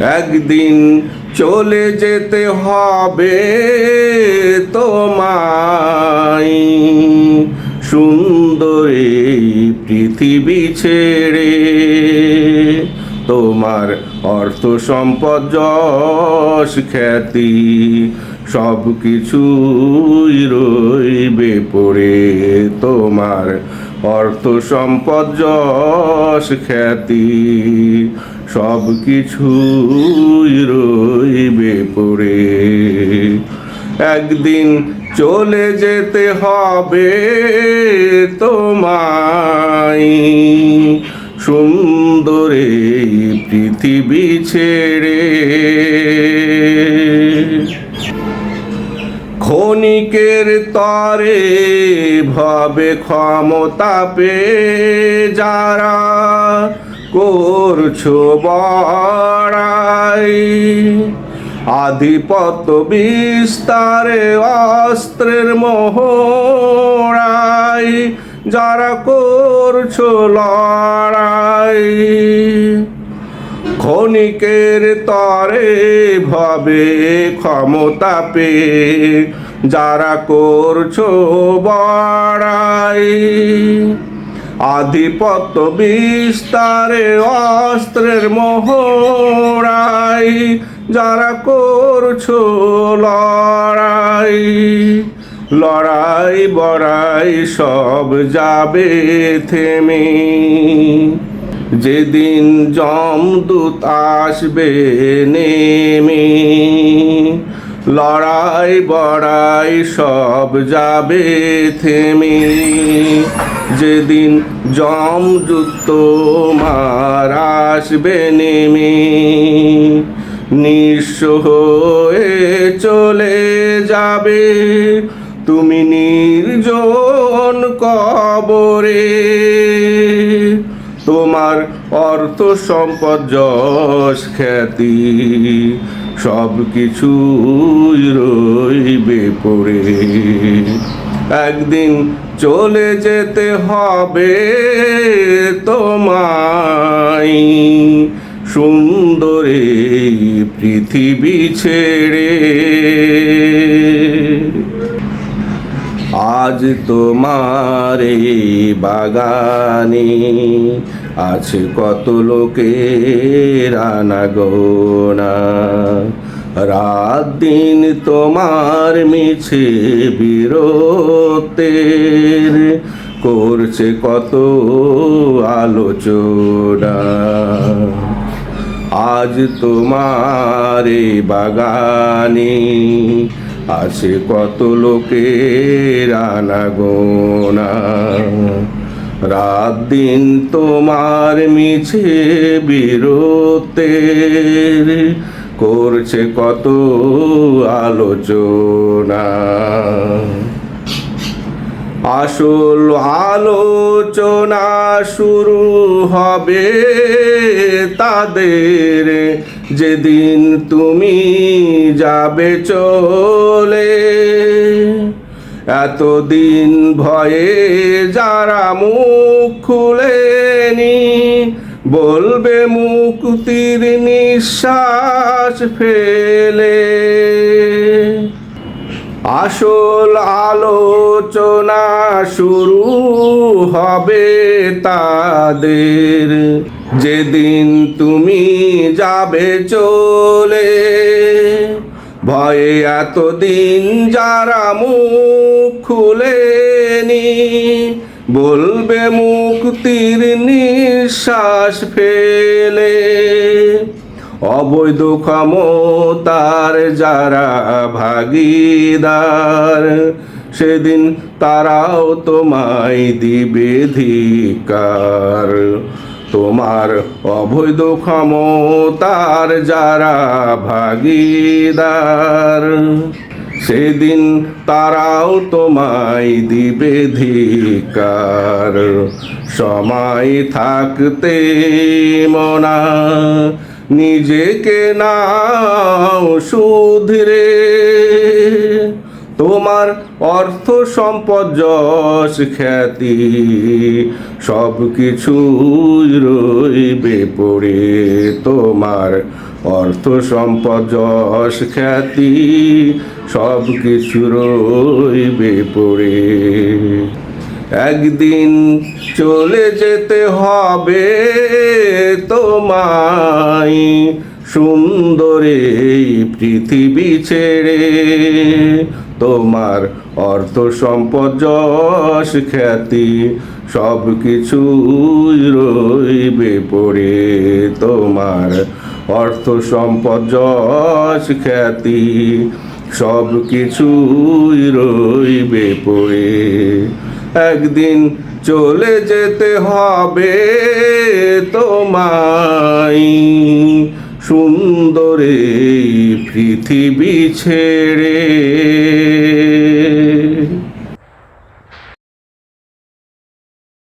একদিন চলে যেতে হবে তোমায়। সুন্দর পৃথিবী ছেড়ে তোমার অর্থ সম্পদ যশ খ্যাতি সব কিছুই রইবে পড়ে। তোমার অর্থ সম্পদ, যশ, খ্যাতি সব কিছুই রইবে পড়ে। একদিন চলে যেতে হবে তোমায়। সুন্দরে পৃথিবী ছেড়ে। ক্ষণিকের তরে ভাবে ক্ষমতা পে যারা করছ বড়াই। আধিপত্য বিস্তারে অস্ত্রের মোহরাই যারা করছ লড়াই। ক্ষণিকের তরে ভাবে ক্ষমতা পেয়ে যারা করছ বড়াই, আধিপত্য বিস্তারে অস্ত্রের মোহরাই, যারা করছ লড়াই লড়াই বড়াই সব যাবে থেমে। যেদিন জমদূত আসবে নেমে লড়াই, বড়াই সব যাবে থেমে। যেদিন জমদূত মার আসবে নেমে, নিঃস্ব হয়ে চলে যাবে। তুমি নির্জন কবরে, তোমার অর্থ সম্পদ যশ খ্যাতি। সব কিছু রইবে পড়ে। একদিন চলে যেতে হবে তোমায়। সুন্দর পৃথিবী ছেড়ে। আজ তোমার বাগানে আছে কত লোকের আনাগোনা। রাত দিন তোমার মিছে বিরতের করছে কত আলোচনা। আজ তোমার বাগানে আছে কত লোকের আনাগোনা। রাত দিন তোমার মিছে বিরতের করছে কত আলোচনা। আসল আলোচনা শুরু হবে তাদের, যেদিন তুমি যাবে চলে। এতদিন ভয়ে যারা মুখ খুলেনি, বলবে মুক্তির নিঃশ্বাস ফেলে। আসল আলোচনা শুরু হবে তাদের। যেদিন তুমি যাবে চলে। ভয়ে এতদিন যারা মুখ খুলেনি, বলবে মুক্তির নিঃশ্বাস ফেলে। অবৈধ ক্ষমতার যারা ভাগিদার, সেদিন তারাও তোমায় দিবে ধিকার তোমার অবৈধ ক্ষমতার যারা ভাগিদার, সেদিন তারাও তোমায় দিবে ধিকার। সময় থাকতে মনা, নিজেকে নাও শুধরে তোমার অর্থ সম্পদ যশ খ্যাতি সব কিছু রইবে পড়ে। তোমার অর্থ সম্পদ যশ খ্যাতি সব কিছু রইবে পড়ে। একদিন চলে যেতে হবে তোমায় সুন্দরে পৃথিবী ছেড়ে। তোমার অর্থ সম্পদ যশ খ্যাতি সব কিছু রইবে পড়ে। তোমার অর্থ সম্পদ যশ খ্যাতি সব কিছুই রইবে পড়ে। একদিন চলে যেতে হবে তোমায়। সুন্দর পৃথিবী ছেড়ে।